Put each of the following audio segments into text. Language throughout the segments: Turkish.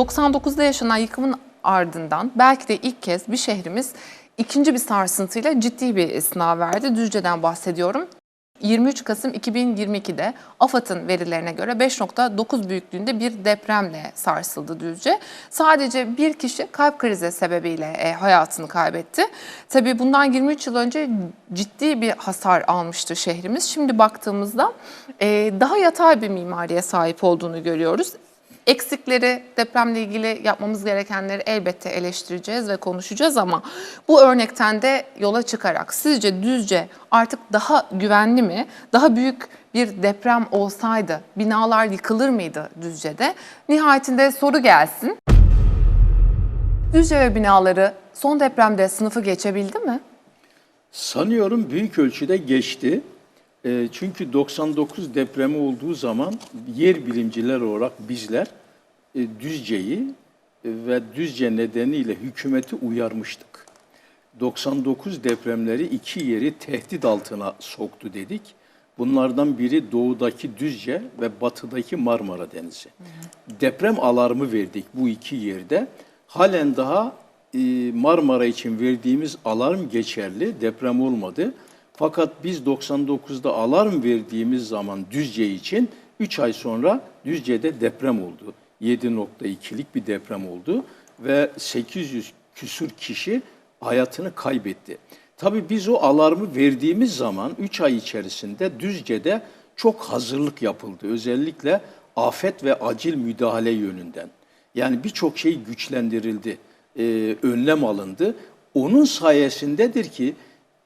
99'da yaşanan yıkımın ardından belki de ilk kez bir şehrimiz ikinci bir sarsıntıyla ciddi bir sınav verdi. Düzce'den bahsediyorum. 23 Kasım 2022'de AFAD'ın verilerine göre 5.9 büyüklüğünde bir depremle sarsıldı Düzce. Sadece bir kişi kalp krizi sebebiyle e, hayatını kaybetti. Tabii bundan 23 yıl önce ciddi bir hasar almıştı şehrimiz. Şimdi baktığımızda e, daha yatay bir mimariye sahip olduğunu görüyoruz. Eksikleri, depremle ilgili yapmamız gerekenleri elbette eleştireceğiz ve konuşacağız ama bu örnekten de yola çıkarak sizce Düzce artık daha güvenli mi? Daha büyük bir deprem olsaydı binalar yıkılır mıydı Düzce'de? Nihayetinde soru gelsin. Düzce ve binaları son depremde sınıfı geçebildi mi? Sanıyorum büyük ölçüde geçti. Çünkü 99 depremi olduğu zaman yer bilimciler olarak bizler Düzce'yi e, ve Düzce nedeniyle hükümeti uyarmıştık. 99 depremleri iki yeri tehdit altına soktu dedik. Bunlardan biri doğudaki Düzce ve batıdaki Marmara Denizi. Deprem alarmı verdik bu iki yerde. Halen daha e, Marmara için verdiğimiz alarm geçerli, deprem olmadı. Fakat biz 99'da alarm verdiğimiz zaman Düzce için 3 ay sonra Düzce'de deprem oldu. 7.2'lik bir deprem oldu ve 800 küsür kişi hayatını kaybetti. Tabii biz o alarmı verdiğimiz zaman 3 ay içerisinde Düzce'de çok hazırlık yapıldı. Özellikle afet ve acil müdahale yönünden. Yani birçok şey güçlendirildi, e, önlem alındı. Onun sayesindedir ki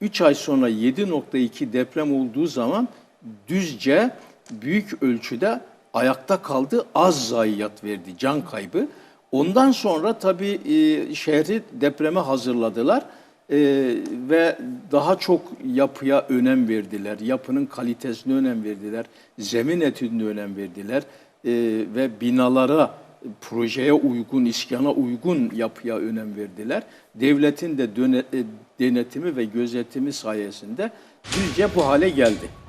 3 ay sonra 7.2 deprem olduğu zaman Düzce büyük ölçüde ayakta kaldı, az zayiat verdi, can kaybı. Ondan sonra tabii e, şehri depreme hazırladılar e, ve daha çok yapıya önem verdiler. Yapının kalitesine önem verdiler, zemin etüdüne önem verdiler e, ve binalara, projeye uygun, iskana uygun yapıya önem verdiler. Devletin de denetimi ve gözetimi sayesinde Düzce bu hale geldi.